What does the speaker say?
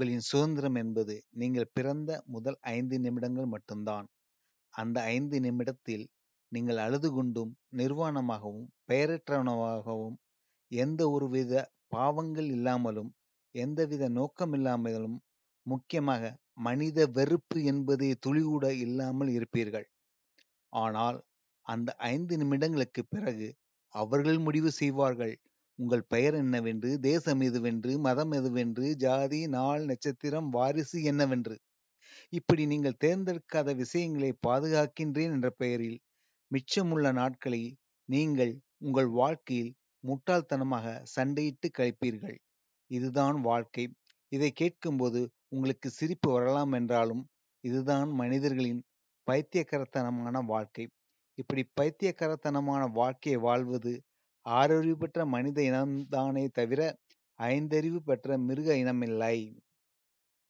உங்களின் சுதந்திரம் என்பது நீங்கள் பிறந்த முதல் ஐந்து நிமிடங்கள் மட்டும்தான். அந்த ஐந்து நிமிடத்தில் நீங்கள் அழுது கொண்டும் நிர்வாணமாகவும் பெயரற்றவனமாகவும் எந்த ஒரு வித பாவங்கள் இல்லாமலும் எந்தவித நோக்கம் இல்லாமலும் முக்கியமாக மனித வெறுப்பு என்பதே துளிகூட இல்லாமல் இருப்பீர்கள். ஆனால் அந்த ஐந்து நிமிடங்களுக்கு பிறகு அவர்கள் முடிவு செய்வார்கள். உங்கள் பெயர் என்னவென்று தேசம் எதுவென்று மதம் எதுவென்று ஜாதி நாள் நட்சத்திரம் வாரிசு என்னவென்று. இப்படி நீங்கள் தேர்ந்தெடுக்காத விஷயங்களை பாதுகாக்கின்றேன் என்ற பெயரில் மிச்சமுள்ள நாட்களை நீங்கள் உங்கள் வாழ்க்கையில் முட்டாள்தனமாக சண்டையிட்டு கழிப்பீர்கள். இதுதான் வாழ்க்கை. இதை கேட்கும்போது உங்களுக்கு சிரிப்பு வரலாம் என்றாலும் இதுதான் மனிதர்களின் பைத்தியக்காரத்தனமான வாழ்க்கை. இப்படி பைத்தியக்காரத்தனமான வாழ்க்கையை வாழ்வது ஆறறிவு பெற்ற மனித இனம்தானே தவிர ஐந்தறிவு பெற்ற மிருக இனமில்லை.